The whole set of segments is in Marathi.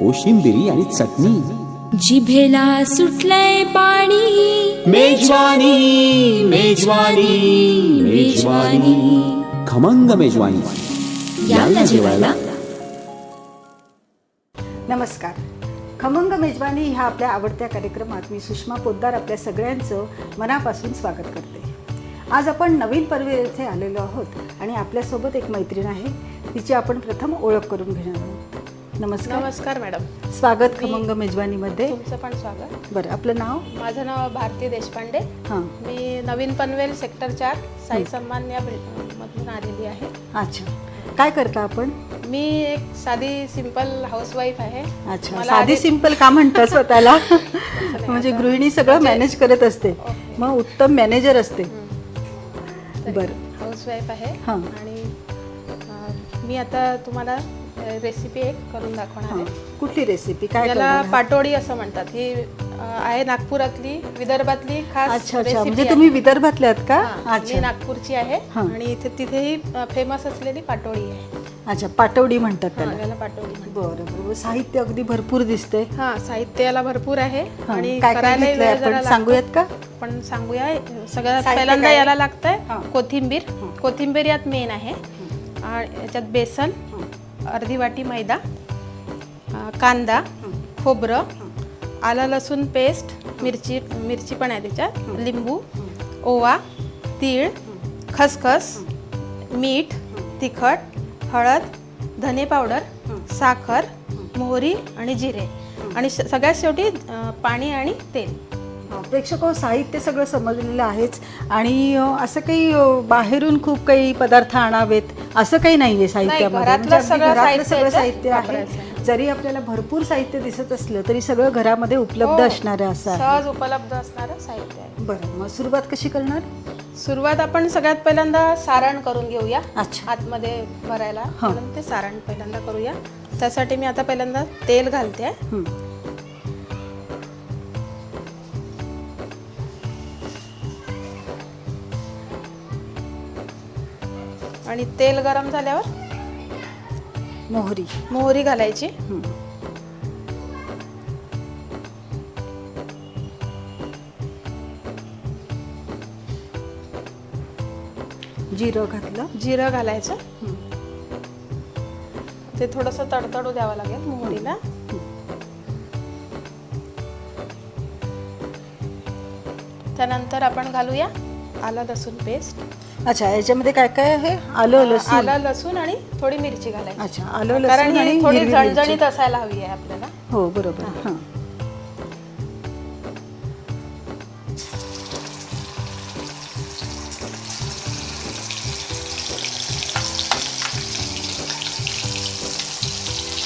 कोशिंबिरी आणि चटणी. जिभेला सुटलंय पाणी. मेजवानी मेजवानी मेजवानी. खमंग मेजवानी. याला जेवायला. नमस्कार. खमंग मेजवानी ह्या आपल्या आवडत्या कार्यक्रमात मी सुषमा पोद्दार आपल्या सगळ्यांचं मनापासून स्वागत करते. आज आपण नवीन पर्वे येथे आलेलो आहोत आणि आपल्यासोबत एक मैत्रीण आहे तिची आपण प्रथम ओळख करून घेणार आहोत. नमस्कार. नमस्कार मॅडम. स्वागत खमंग मेजवानीमध्ये. तुमचं पण स्वागत. बरं आपलं नाव? माझं नाव भारती देशपांडे. हां. मी नवीन पनवेल सेक्टर चार साई सन्मान या मधून आलेली आहे. अच्छा. काय करता आपण? मी एक साधी सिंपल हाऊसवाईफ आहे. अच्छा. मला साधी सिंपल का म्हणता स्वतःला? म्हणजे गृहिणी सगळं मॅनेज करत असते. मग उत्तम मॅनेजर असते. बरं. हाऊसवाईफ आहे. हां. आणि मी आता तुम्हाला रेसिपी एक करून दाखवणार आहे. कुठली रेसिपी? काय याला करणार आहात? पाटोडी असं म्हणतात. ही अं, आहे नागपुरातली विदर्भातली खास अच्छा अच्छा. म्हणजे आहे. तुम्ही आहात का? मी अच्छा. नागपूरची आहे हां. आणि इथे तिथेही फेमस असलेली पाटोळी आहे. अच्छा पाटवडी म्हणतात हां, त्याला. याला पाटोळी म्हणतात. बरं बरं. साहित्य अगदी भरपूर दिसते हा साहित्य याला भरपूर आहे हां, आणि काय काय करायलाही घेतलंय वेळ जरा आपण लागतो. सांगूयात का? पण सांगूया सगळ्यात साहित्य पहिल्यांदा काय? याला लागतंय हां. कोथिंबीर. कोथिंबीर यात मेन आहे. आणि याच्यात बेसन अर्धी वाटी मैदा कांदा खोबरं आलं लसूण पेस्ट मिरची मिरची पण आहे त्याच्यात लिंबू ओवा तीळ खसखस मीठ तिखट हळद धने पावडर साखर मोहरी आणि जिरे. आणि श- सगळ्यात शेवटी पाणी आणि तेल. प्रेक्षक हो, साहित्य सगळं समजलेलं आहेच. आणि असं काही बाहेरून खूप काही पदार्थ आणावेत असं काही नाहीये साहित्यामध्ये. घरातलं म्हणजे सगळं घरातलं साहित्य आहे. जरी आपल्याला भरपूर साहित्य दिसत असलं तरी सगळं घरामध्ये उपलब्ध हो, असणारं असं आहे. सहज उपलब्ध असणारं साहित्य आहे. बरं मग सुरुवात कशी करणार? सुरुवात आपण सगळ्यात पहिल्यांदा सारण करून घेऊया. अच्छा. आतमध्ये भरायला ते सारण पहिल्यांदा करूया. त्यासाठी मी आता पहिल्यांदा तेल घालते. आणि तेल गरम झाल्यावर मोहरी. मोहरी घालायची. जिरं घातलं. जिरं घालायचं. ते थोडंसं तडतडू द्यावं लागेल मोहरीला. त्यानंतर आपण घालूया आला लसूण पेस्ट अच्छा याच्यामध्ये काय काय आहे? आलं लसूण. आला लसूण आणि थोडी मिरची घालायची. अच्छा आलं कारण लसूण आणि ही थोडी हिरवी मिरची. झणझणीत असायला हवी आहे आपल्याला. हो बरोबर. हां.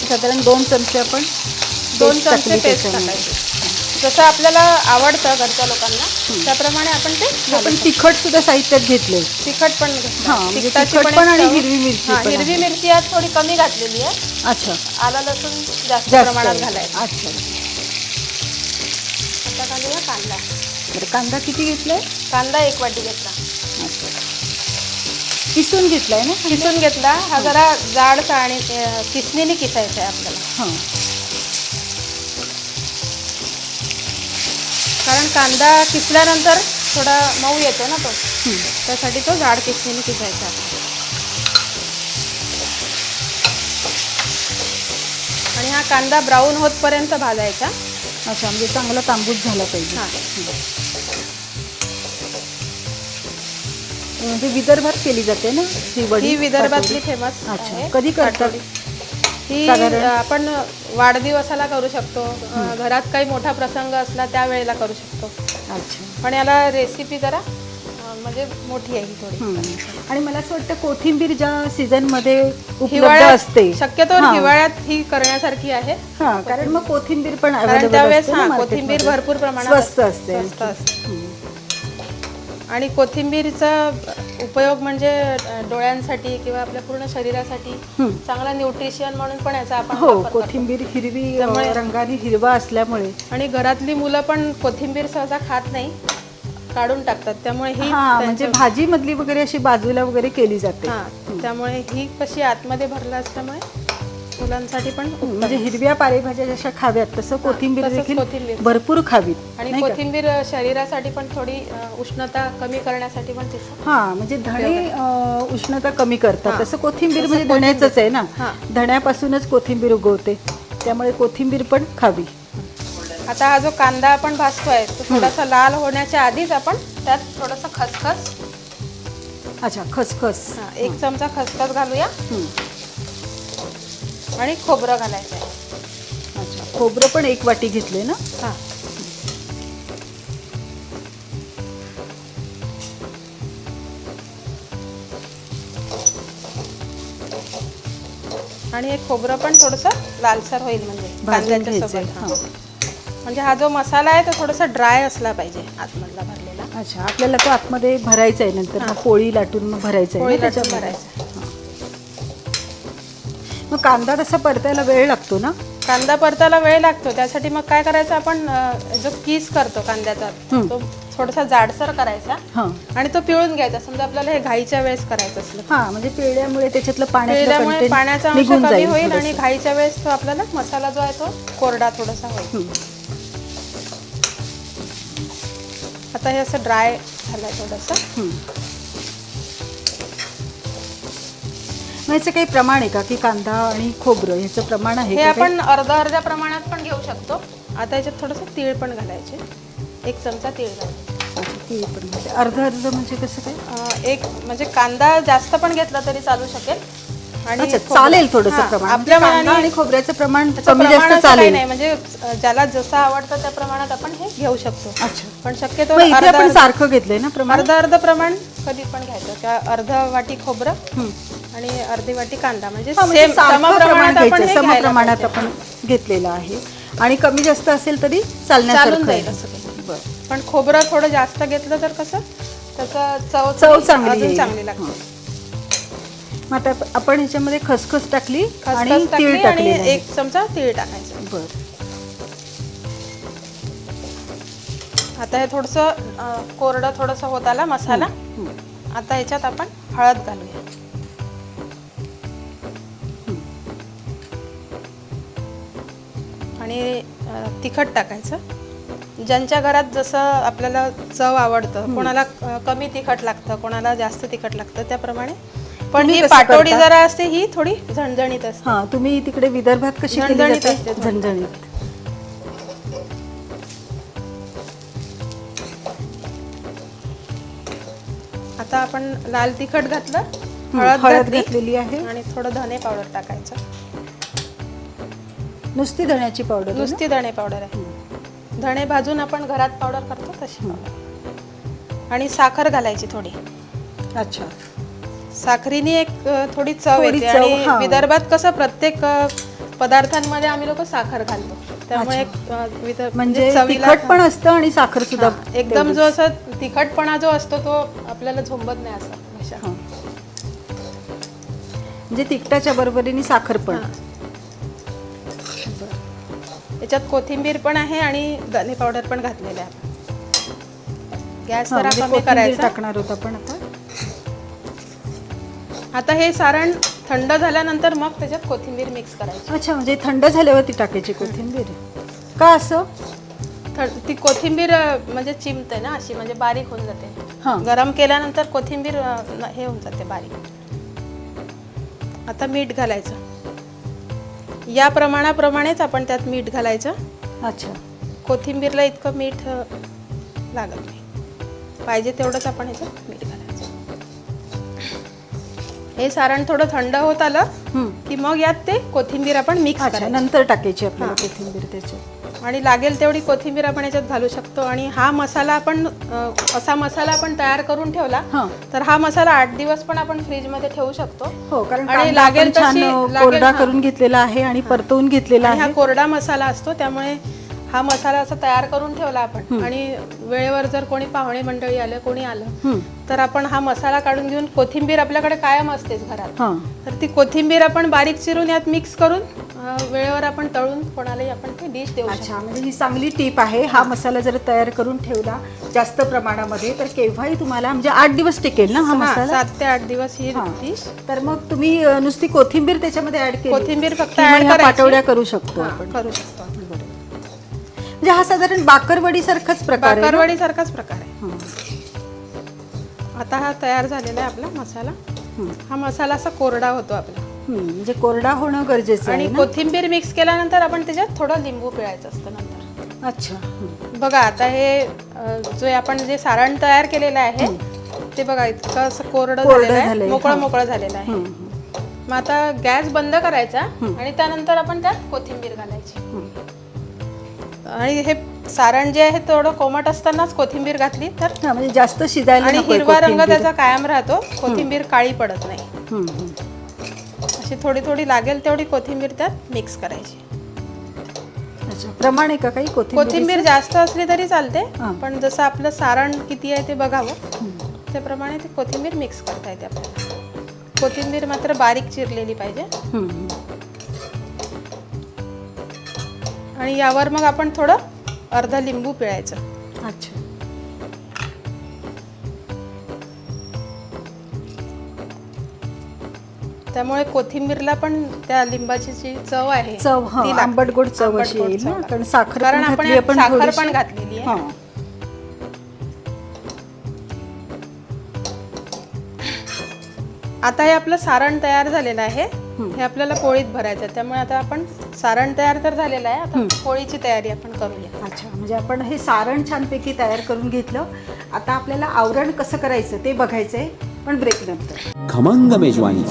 साधारण दोन चमचे आपण दोन चमचे पेस्ट त्याच्यामध्ये. टाकायची. जसं आपल्याला आवडतं घरच्या लोकांना त्याप्रमाणे आपण ते आपण. तिखट सुद्धा साहित्यात घेतले तिखट पण. हां, म्हणजे तिखटाची तिखट पण आणि चव- हिरवी मिरची हां, पण हिरवी. मिरची आज थोडी कमी घातलेली आहे. अच्छा. आला लसूण जास्त जास्त प्रमाणात. घालायचं. अच्छा. आता घालूया कांदा. बरं कांदा किती घेतलाय? कांदा एक वाटी घेतला. अच्छा. किसून घेतलाय ना किसून घेतला. हा जरा जाड आणि किसणीने किसायचा आहे आपल्याला. हां. कारण कांदा किसल्यानंतर थोडा मऊ येतो ना तो. त्यासाठी तो जाड किसणीने किसायचा. आणि हा कांदा ब्राऊन होतपर्यंत भाजायचा. अच्छा म्हणजे चांगला तांबूस झाला पाहिजे. हां. म्हणजे विदर्भात केली जाते ना ही वडी? ही विदर्भातली? फेमस अच्छा. कधी करतात. ही साधारण? आपण वाढदिवसाला करू शकतो. अ, घरात काही मोठा प्रसंग असला त्यावेळेला करू शकतो. अच्छा. पण याला रेसिपी जरा म्हणजे मोठी आहे ही थोडी. हम्म. आणि मला असं वाटतं कोथिंबीर ज्या सीझनमध्ये उपलब्ध हिवाळ्यात असते. शक्यतो हा. हिवाळ्यात ही करण्यासारखी आहे. हा कारण मग कोथिंबीर पण कारण available त्यावेळेस असते ना हा market कोथिंबीरमध्ये. भरपूर प्रमाणात स्वस्त असते. स्वस्त असते. आणि कोथिंबीरचा उपयोग म्हणजे डोळ्यांसाठी किंवा आपल्या पूर्ण शरीरासाठी चांगला न्यूट्रिशन म्हणून पण याचा आपण हो वापर करतो. कोथिंबीर हिरवी रंगाने हिरवा असल्यामुळे. आणि घरातली मुलं पण कोथिंबीर सहसा खात नाही काढून टाकतात. त्यामुळे ही हा म्हणजे भाजी मधली वगैरे अशी बाजूला वगैरे केली जाते. हा. त्यामुळे ही कशी आतमध्ये भरलं असल्यामुळे मुलांसाठी पण. म्हणजे हिरव्या पालेभाज्या जशा खाव्यात तसं कोथिंबीर तसंच देखील कोथिंबीर. भरपूर खावीत आणि नाही का? कोथिंबीर शरीरासाठी पण थोडी अ, उष्णता कमी करण्यासाठी पण तिचं हा म्हणजे धणे अ, उष्णता कमी करतात हा. तसं कोथिंबीर म्हणजे धण्याचंच आहे ना हा. धण्यापासूनच कोथिंबीर उगवते त्यामुळे कोथिंबीर पण खावी आता हा जो कांदा आपण भाजतोय तो थोडासा लाल होण्याच्या आधीच आपण त्यात थोडंसं खसखस अच्छा खसखस हा, एक चमचा खसखस घालूया हं. आणि खोबरं घालायचं आहे अच्छा खोबरं पण एक वाटी घेतले ना हा आणि हे खोबरं पण थोडंसं लालसर होईल म्हणजे भाजून कांद्याच्या घ्यायचंय सोबत हा. हा. म्हणजे हा जो मसाला आहे तो थोडासा ड्राय असला पाहिजे आतमधला भरलेला अच्छा आपल्याला तो आतमध्ये भरायचा आहे नंतर मग पोळी लाटून मग भरायचा आहे पोळी ना लाटून त्याच्यामध्ये? भरायचा मग कांदा तसा परतायला वेळ लागतो ना कांदा परतायला वेळ लागतो त्यासाठी मग काय करायचं आपण अं, जो किस करतो कांद्याचा हं. तो थोडासा जाडसर करायचा हा आणि तो पिळून घ्यायचा समजा आपल्याला हे घाईच्या वेळेस करायचं असलं हा म्हणजे पिळल्यामुळे त्याच्यातलं पाण्यातलं पिळल्यामुळे content पाण्याचा अंश निघून कमी जाईल होईल थोडंसं. आणि घाईच्या वेळेस तो आपल्याला मसाला जो आहे तो कोरडा थोडासा होईल हं. आता हे असं ड्राय झालंय थोडंसं हं. याचं काही प्रमाण आहे का? की कांदा आणि खोबरं ह्याचं प्रमाण आहे हे का काही? आपण अर्धा अर्ध्या प्रमाणात पण घेऊ शकतो. आता याच्यात थोडंसं तीळ पण घालायचे. एक चमचा तीळ घालायचे. अच्छा, तीळ पण. अर्ध अर्ध म्हणजे कसं काय? अं, एक म्हणजे कांदा जास्त पण घेतला तरी चालू शकेल. आणि अच्छा खोबरं- चालेल थोडंसं हां, प्रमाण. आपल्या म्हणजे कांदा मनाने आणि खोबऱ्याचं प्रमाण त्याचं कमी प्रमाण जास्त असं काही चालेल. नाही म्हणजे अं, ज्याला जसं आवडतं त्या प्रमाणात आपण हे घेऊ शकतो. अच्छा. पण शक्यतो मग इथे अर्धा आपण सारखं घेतलंय ना प्रमाण? अर्ध अर्ध प्रमाण कधी पण घ्यायचं किंवा अर्ध वाटी खोबरं. हं. आणि अर्धी वाटी कांदा. म्हणजे हा, म्हणजे सेम सारखं प्रमाण समप्रमाणात आपण घ्यायचं हे घ्यायला समप्रमाणात पाहिजे. आपण घेतलेलं आहे. आणि कमी जास्त असेल तरी चालून चालण्यासारखं जाईल आहे. असं काही. बरं. पण खोबरं थोडं जास्त घेतलं तर कसं? त्याचं चव चव थोडी चांगली अजून येईल. चांगली लागते. मग आता आपण ह्याच्यामध्ये खसखस टाकली आणि खसखस टाकली तीळ आणि टाकलेलं आहे. एक चमचा तीळ टाकायचं. बरं. आता हे थोडंसं कोरडं थोडंसं होत आला मसाला. आता ह्याच्यात आपण हळद घालूया. आणि तिखट टाकायचं. ज्यांच्या घरात जसं आपल्याला चव आवडतं कोणाला कमी तिखट लागतं कोणाला जास्त तिखट लागतं त्याप्रमाणे. पण ही पाटोडी? जरा असते ही थोडी झणझणीत असते. हा तुम्ही तिकडे विदर्भात कशी झणझणीत? असते. झणझणीत. आता आपण लाल तिखट घातलं हळद हळद घातली घातलेली आहे. आणि थोडं धने पावडर टाकायचं. नुसती धण्याची पावडर? नुसती धणे पावडर आहे. धणे भाजून आपण घरात पावडर करतो तशी पावडर आणि साखर घालायची थोडी. अच्छा. साखरीने एक थोडी चव येते आणि. विदर्भात कसं प्रत्येक पदार्थांमध्ये आम्ही लोक साखर घालतो. त्यामुळे म्हणजे चवीला- तिखट पण असतं आणि साखर सुद्धा एकदम जो असं तिखटपणा जो असतो तो आपल्याला झोंबत नाही असा. म्हणजे तिखटाच्या बरोबरीने साखर पण. याच्यात कोथिंबीर पण आहे आणि धने पावडर पण घातलेले आहे. गॅस जरा म्हणजे कमी करायचा. टाकणार होता पण आता. आता हे सारण थंड झाल्यानंतर मग त्याच्यात कोथिंबीर मिक्स करायची. अच्छा म्हणजे थंड झाल्यावर ती टाकायची कोथिंबीर. का असं? थं- ती कोथिंबीर अ, म्हणजे चिमते ना अशी म्हणजे बारीक होऊन हा. जाते गरम केल्यानंतर कोथिंबीर अ, न- हे होऊन जाते बारीक. आता मीठ घालायचं. या प्रमाणाप्रमाणेच आपण त्यात मीठ घालायचं. अच्छा. कोथिंबीरला इतकं मीठ लागत नाही. पाहिजे तेवढंच आपण ह्याच्यात मीठ घालायचं. हे सारण थोडं थंड होत आलं. की मग यात ते कोथिंबीर आपण मिक्स नंतर टाकायची आपल्याला. कोथिंबीर त्याच्यात. आणि लागेल तेवढी कोथिंबीर आपण याच्यात घालू शकतो आणि हा मसाला आपण असा मसाला आपण तयार करून ठेवला. तर हा मसाला आठ दिवस पण आपण फ्रीजमध्ये ठेवू शकतो हो कारण आणि लागेल छान तशी- कोरडा. करून घेतलेला आहे आणि परतवून घेतलेला आणि हा आहे कोरडा मसाला असतो त्यामुळे हा मसाला असा तयार करून ठेवला आपण. आणि वेळेवर जर कोणी पाहुणे मंडळी आलं कोणी आलं. तर आपण हा मसाला काढून घेऊन कोथिंबीर आपल्याकडे कायम असतेच घरात. तर ती कोथिंबीर आपण बारीक चिरून यात मिक्स करून वेळेवर आपण तळून कोणालाही आपण ती डिश देऊ अच्छा म्हणजे ही चांगली टीप आहे. हा मसाला जर तयार करून ठेवला जास्त प्रमाणामध्ये तर केव्हाही तुम्हाला म्हणजे आठ दिवस टिकेल ना हा मसाला? सात ते आठ दिवस ही. डिश तर मग तुम्ही नुसती कोथिंबीर त्याच्यामध्ये ऍड केली कोथिंबीर फक्त. पाटवड्या करू शकतो आपण. करू शकतो. म्हणजे हा साधारण बाकरवडी सारखाच प्रकार आहे ना? बाकरवडी सारखाच प्रकार आहे. हं. आता हा तयार झालेला आहे आपला मसाला. हा. मसाला असा कोरडा होतो आपला. हं, म्हणजे कोरडा होणं गरजेचं आणि आहे ना? कोथिंबीर मिक्स केल्यानंतर आपण त्याच्यात थोडं लिंबू पिळायचं असतं नंतर. अच्छा हं. बघा आता हे अ, जे आपण जे सारण तयार केलेलं आहे ते बघा इतकं असं कोरडं कोरडं झालेलं आहे. मोकळं हां. मोकळं झालेलं आहे. हं, मग आता गॅस बंद करायचा आणि त्यानंतर आपण त्यात कोथिंबीर घालायची. आणि हे सारण जे आहे थोडं कोमट असतानाच कोथिंबीर घातली तर हा, म्हणजे जास्त शिजायला आणि नकोय हिरवा रंग कोथिंबीर. त्याचा कायम राहतो. कोथिंबीर काळी पडत नाही. हं, हं. अशी थोडी थोडी लागेल तेवढी कोथिंबीर त्यात मिक्स करायची. अच्छा प्रमाण आहे का काही कोथिंबीर कोथिंबीर जास्त असली तरी चालते हां. पण जसं आपलं सारण किती आहे ते बघावं त्याप्रमाणे ती कोथिंबीर मिक्स करता येते आपल्याला. कोथिंबीर मात्र बारीक चिरलेली पाहिजे. आणि यावर मग आपण थोडं अर्धा लिंबू पिळायचं अच्छा त्यामुळे कोथिंबीरला पण त्या लिंबाची जी चव आहे चव. आंबट गोड चव अशी येईल. कारण साखर कारण आपण साखर. पण घातलेली आहे हा. आता हे आपलं सारण तयार झालेलं आहे हे आपल्याला पोळीत भरायचं आहे. त्यामुळे आता आपण सारण तयार तर झालेलं आहे. आता पोळीची तयारी आपण करूया. अच्छा म्हणजे आपण हे सारण छानपैकी तयार करून घेतलं. आता आपल्याला आवरण कसं करायचं ते बघायचंय पण ब्रेक नंतर. खमंग मेजवानी.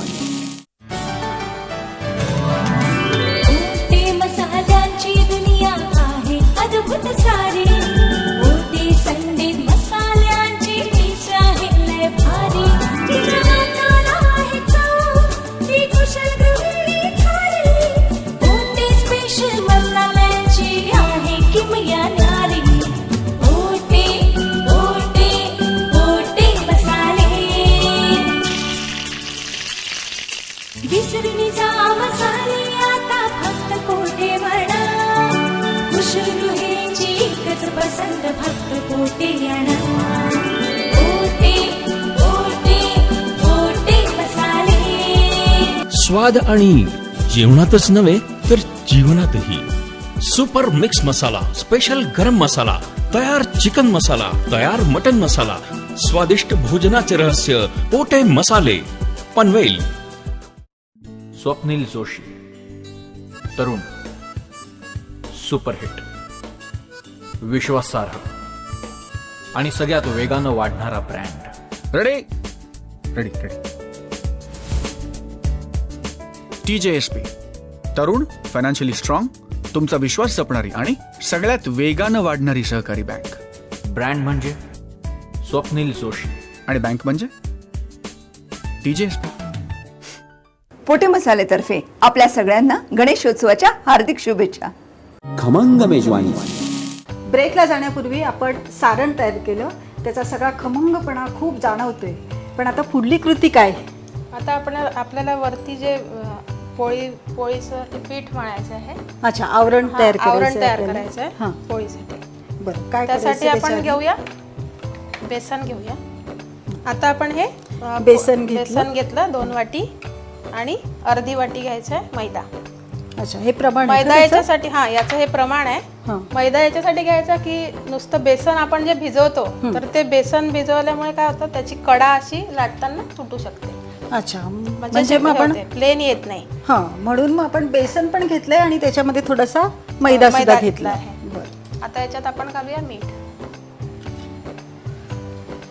स्वाद आणि जेवणातच नव्हे तर जीवनातही. सुपर मिक्स मसाला स्पेशल गरम मसाला तयार चिकन मसाला तयार मटन मसाला स्वादिष्ट भोजनाचे रहस्य पोटे मसाले पनवेल. स्वप्नील जोशी तरुण सुपरहिट विश्वासार्ह आणि सगळ्यात वेगानं वाढणारा brand. Ready ready ready T J S P तरुण फायनान्शियली स्ट्रॉंग तुमचा विश्वास जपणारी आणि सगळ्यात वेगानं वाढणारी सहकारी बँक. ब्रँड म्हणजे? स्वप्नील जोशी. आणि बँक म्हणजे? T J S P Pote मसालेतर्फे आपल्या सगळ्यांना गणेशोत्सवाच्या हार्दिक शुभेच्छा. खमंग मेजवानी. ब्रेकला जाण्यापूर्वी आपण सारण तयार केलं. त्याचा सगळा खमंगपणा खूप जाणवतोय. पण आता पुढली कृती काय? आता आपण आपल्याला वरती जे अ, पोळी पोळीचं ते पीठ मळायचं आहे अच्छा आवरण हा, तयार आवरण करायचं तयार आपल्याला. करायचं आहे हां पोळीसाठी बरं काय त्यासाठी करायचं आपण घेऊया बेसन घेऊया आता आपण हे अ, बेसन घेतलं. बेसन घेतलं दोन वाटी आणि अर्धी वाटी घ्यायचं आहे मैदा? अच्छा हे प्रमाण आहे का मैदा त्याचं? याच्यासाठी हा याचं हे प्रमाण आहे हां. मैदा याच्यासाठी घ्यायचा की नुसतं बेसन आपण जे भिजवतो तर ते बेसन भिजवल्यामुळे काय होतं त्याची कडा अशी लाटताना तुटू शकते अच्छा म्हणजे म्हणजे मग आपण प्लेन येत नाही. हा म्हणून मग आपण बेसन पण घेतलंय आणि त्याच्यामध्ये थोडासा मैदा सुद्धा मैदा घेतला. आहे. बरं. आता याच्यात आपण घालूया मीठ.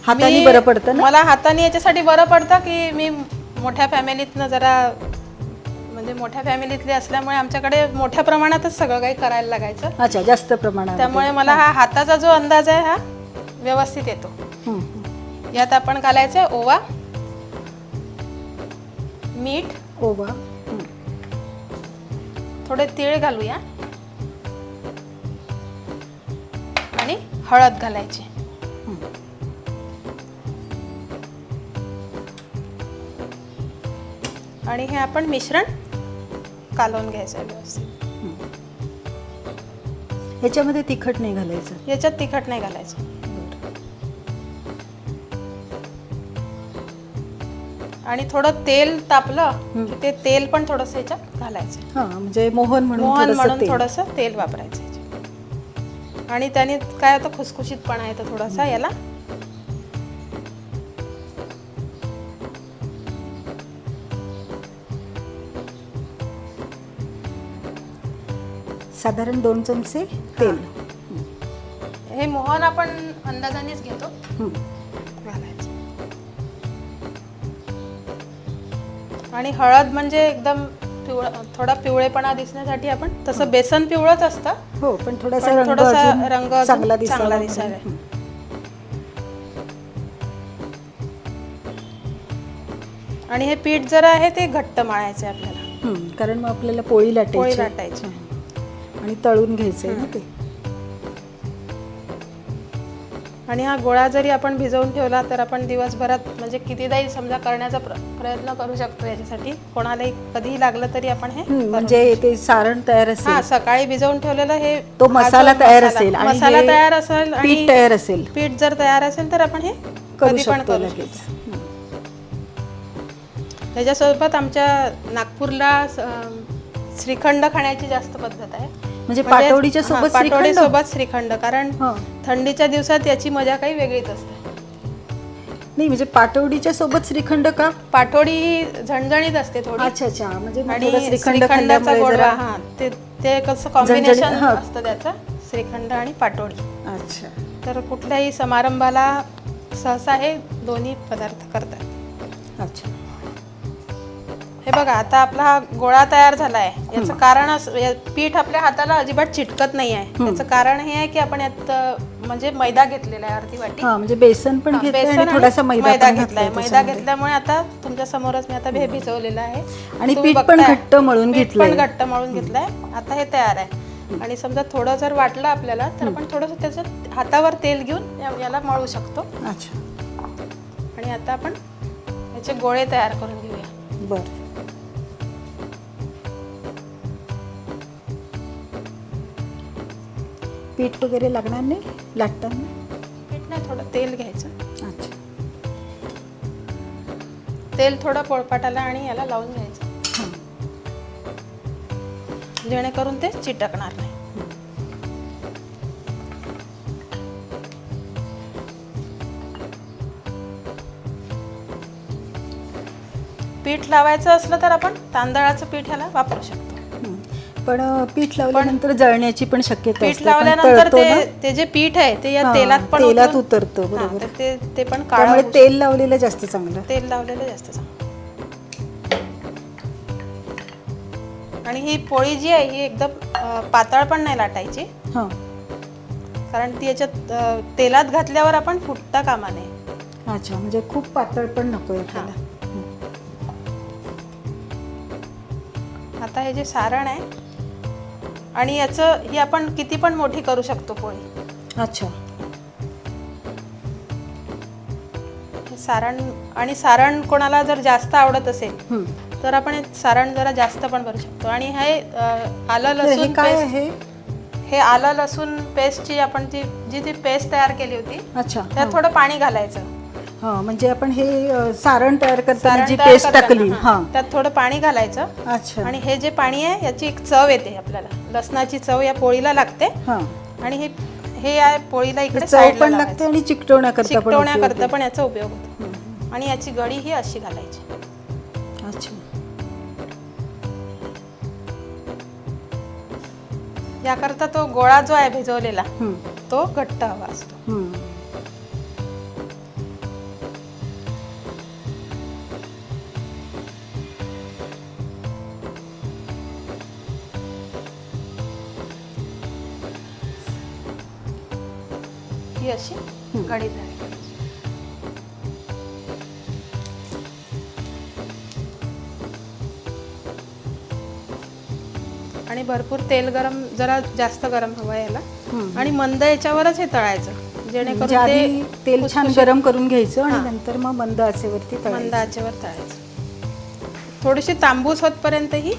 हाताने मी- बरं पडतं ना? मला हाताने याच्यासाठी बरं पडतं की मी मोठ्या फॅमिलीतनं जरा म्हणजे मोठ्या फॅमिलीतली असल्यामुळे आमच्याकडे मोठ्या प्रमाणातच सगळं काही करायला लागायचं. अच्छा जास्त प्रमाणात त्यामुळे मला हा हाताचा जो अंदाज आहे हा व्यवस्थित येतो. हं, हं. यात आपण घालायचं ओवा. मीठ. ओवा हं. थोडे तीळ घालूया. आणि हळद घालायची. आणि हे आपण मिश्रण कालवून घ्यायचं आहे व्यवस्थित. ह्याच्यामध्ये तिखट नाही घालायचं. याच्यात तिखट नाही घालायचं. आणि थोडं तेल तापलं की ते तेल पण थोडंसं याच्यात घालायचं. हां म्हणजे मोहन म्हणून मोहन थोडंसं म्हणून तेल. थोडंसं तेल वापरायचं. आणि त्याने काय होतं खुसखुशीतपणा येतो थोडासा याला. साधारण दोन चमचे तेल. हे. मोहन आपण अंदाजानेच घेतो. हं. आणि हळद म्हणजे एकदम पिवळ थोडा पिवळेपणा दिसण्यासाठी आपण तसं बेसन पिवळच असतं. हो पण थोडासा रंग थोडासा अजून रंग अजून चांगला दिसावा चांगला म्हणून. दिसावा. आणि हे पीठ जर आहे ते घट्ट मळायचे आपल्याला. हं, कारण मग आपल्याला पोळी लाटायची. पोळी लाटायची. आणि तळून घ्यायचंय ना ते. आणि हा गोळा जरी आपण भिजवून ठेवला तर आपण दिवसभरात म्हणजे कितीदाही समजा करण्याचा प्र- प्रयत्न करू शकतो याच्यासाठी. कोणालाही कधीही लागलं तरी आपण हे हं, म्हणजे ते सारण तयार हा असेल सकाळी भिजवून ठेवलेलं हे तो हा मसाला तयार असेल मसाला हे तयार असेल आणि पीठ तयार असेल. पीठ जर तयार असेल तर आपण हे करू कधी पण शकतो करू लगेच. त्याच्यासोबत आमच्या नागपूरला श्रीखंड खाण्याची जास्त पद्धत आहे. म्हणजे पाटवडीच्या सोबत श्रीखंड? सोबत श्रीखंड कारण हं. थंडीच्या दिवसात याची मजा काही वेगळीच असते. नाही म्हणजे पाटवडीच्या सोबत श्रीखंड का? पाटोडी ही झणझणीत असते थोडी. अच्छा अच्छा. म्हणजे आणि थोडं श्रीखंड श्रीखंडाचा गोडवा हा ते ते कसं कॉम्बिनेशन. असतं त्याचं श्रीखंड आणि पाटोडी अच्छा. तर कुठल्याही समारंभाला सहसा हे दोन्ही पदार्थ करतात. अच्छा. हे बघा आता आपला हा गोळा तयार झाला आहे याचं कारण असं या- पीठ आपल्या हाताला अजिबात चिटकत नाही आहे याचं कारण हे आहे की आपण यात अं, म्हणजे मैदा घेतलेला आहे अर्धी वाटी. हा म्हणजे बेसन पण हा, घेतलंय बेसन आणि थोडासा मैदा पण घेतलाय. घातलाय मैदा त्याच्यामध्ये. घेतल्यामुळे आता तुमच्या समोरच मी आता हे भिजवलेलं आहे. आणि तुम्ही पीठ पण बघताय. घट्ट मळून पीठ घेतलंय. पण घट्ट मळून घेतलंय. आता हे तयार आहे. आणि समजा थोडं जर वाटलं आपल्याला तर आपण थोडंसं त्याच्यात हातावर तेल घेऊन या- याला मळू शकतो. अच्छा. आणि आता आपण याचे गोळे तयार करून घेऊया. बर. पीठ वगैरे लागणार नाही? लाटताना पीठ नाही थोडं तेल घ्यायचं. अच्छा. तेल थोडं पोळपाटाला आणि याला लावून घ्यायचं. जेणेकरून ते चिटकणार नाही. पीठ लावायचं असलं तर आपण तांदळाचं पीठ ह्याला वापरू शकतो. पण पीठ लावल्यानंतर जळण्याची पण शक्यता पीठ असते. लावल्यानंतर तळतो ते ना, ते जे पीठ आहे ते या हां, तेलात पण तेलात उतरतं, हां, बरोबर. तर ते ते पण त्यामुळे काळं तेल लावलेलं जास्त चांगलं. तेल लावलेलं जास्त चांगलं. आणि ही पोळी जी आहे ही एकदम अं, पातळ पण नाही लाटायची. हां. कारण ती याच्यात अं, तेलात घातल्यावर आपण फुटता कामा नये. अच्छा म्हणजे खूप पातळ पण आपल्याला. आता हे जे सारण आहे आणि याचं ही आपण किती पण मोठी करू शकतो पोळी. अच्छा. सारण आणि सारण कोणाला जर जास्त आवडत असेल हं. तर आपण हे सारण जरा जास्त पण करू शकतो. आणि हे अं, आलं हे लसूण काय पेस्ट आहे? हे आलं लसूण पेस्टची आपण ती जी ती पेस्ट तयार केली होती अच्छा त्यात थोडं पाणी घालायचं. हा म्हणजे आपण हे अं, सारण तयार करताना जी तयार पेस्ट करताना, टाकली. हां, हा. त्यात थोडं पाणी घालायचं अच्छा. आणि हे जे पाणी आहे याची एक चव येते आपल्याला. लसणाची चव या पोळीला लागते हा. आणि हे हे या पोळीला इकडे चव साईडला पण लावायचं. लागते आणि चिकटवण्याकरता पण उपयोग चिकटवण्याकरता. पण याचा उपयोग होतो. आणि याची गडी ही अशी घालायची. अच्छा. याकरता तो गोळा जो आहे भिजवलेला. तो घट्ट हवा असतो. ही अशी गणी तयार करायची. आणि भरपूर तेल गरम जरा जास्त गरम हवं याला. आणि मंद याच्यावरच हे तळायचं. म्हणजे जेणेकरून आधी ते तेल छान गरम करून घ्यायचं आणि. नंतर मग मंद आचेवरती मंद आचेवर तळायचं. थोडीशी तांबूस होतपर्यंत ही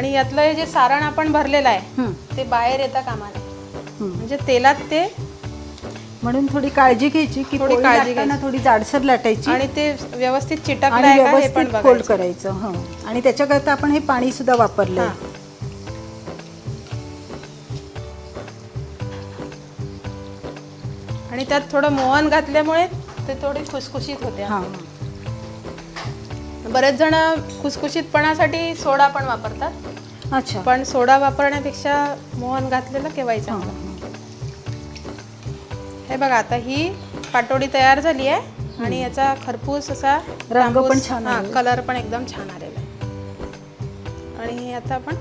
आणि यातलं हे जे सारण आपण भरलेलं आहे. ते बाहेर येता कामा नये म्हणजे तेलात ते म्हणून थोडी काळजी घ्यायची की थोडी काळजी घ्यायची. थोडी जाडसर लाटायची. आणि ते व्यवस्थित हे पण व्यवस्थित फोल्ड करायचं हं. आणि त्याच्याकरता आपण हे पाणी सुद्धा वापरलंय. हां. आणि त्यात थोडं मोहन घातल्यामुळे ते थोडी खुसखुशीत होते. बरेच जण खुसखुशीतपणासाठी सोडा पण वापरतात. अच्छा. पण सोडा वापरण्यापेक्षा मोहन घातलेलं केव्हाही चांगलं. हे बघा आता ही पाटोडी तयार झाली आहे आणि याचा खरपूस असा रंग पण छान. कलर पण एकदम छान आलेला आहे. आणि हे आता आपण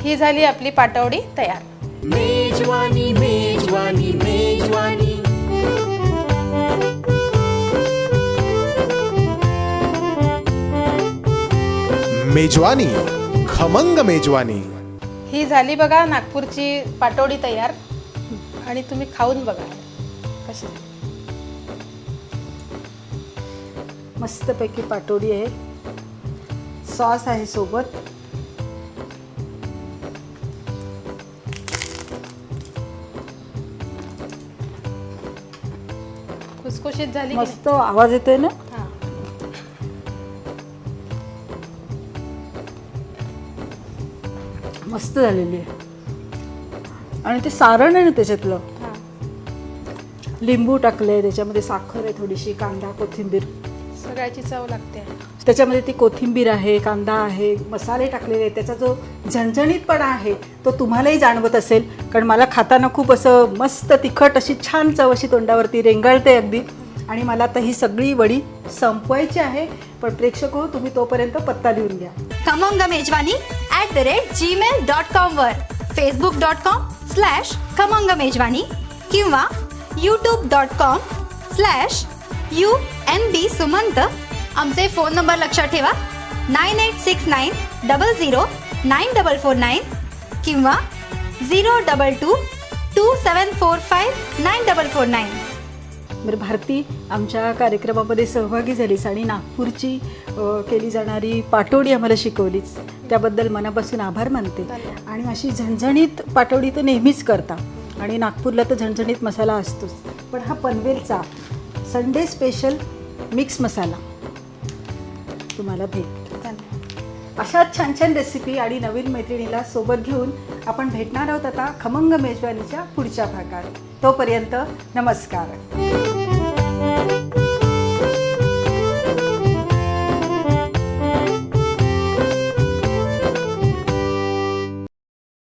ही झाली आपली पाटवडी तयार. मेजवानी मेजवानी. मेजवानी खमंग मेजवानी. ही झाली बघा नागपूरची पाटोडी तयार. आणि तुम्ही खाऊन बघा. कशी. मस्तपैकी पाटोडी आहे. सॉस आहे सोबत. खुसखुशीत झाली? मस्त आवाज येतोय ना? मस्त झालेली आहे. आणि ते सारण आहे ना त्याच्यातलं? हा. लिंबू टाकलंय त्याच्यामध्ये साखर आहे थोडीशी कांदा कोथिंबीर. सगळ्याची चव लागते. त्याच्यामध्ये ती कोथिंबीर आहे कांदा आहे मसाले टाकलेले आहेत. त्याचा जो झणझणीतपणा आहे तो तुम्हालाही जाणवत असेल. कारण मला खाताना खूप असं मस्त तिखट अशी छान चव अशी तोंडावरती रेंगाळते अगदी. आणि मला आता ही सगळी वडी संपवायची आहे. पण प्रेक्षक हो तुम्ही तोपर्यंत पत्ता लिहून घ्या. Khamang Mejwani at the rate Gmail dot कॉमवर Facebook dot com slash Khamang Mejwani किंवा YouTube dot com slash U N B Sumant आमचे फोन नंबर लक्षात ठेवा. Nine eight six nine double zero nine double four nine किंवा zero double two two seven four five nine double four nine बरं भारती आमच्या कार्यक्रमामध्ये सहभागी झालीस आणि नागपूरची केली जाणारी पाटोडी आम्हाला शिकवलीच त्याबद्दल मनापासून आभार मानते. आणि अशी झणझणीत पाटोडी तर नेहमीच करता. आणि नागपूरला तर झणझणीत मसाला असतोच. पण हा पनवेलचा संडे स्पेशल मिक्स मसाला. तुम्हाला भेट. अशाच छान छान रेसिपी आणि नवीन मैत्रिणीला सोबत घेऊन आपण भेटणार आहोत आता खमंग मेजवानीच्या पुढच्या भागात. तोपर्यंत नमस्कार.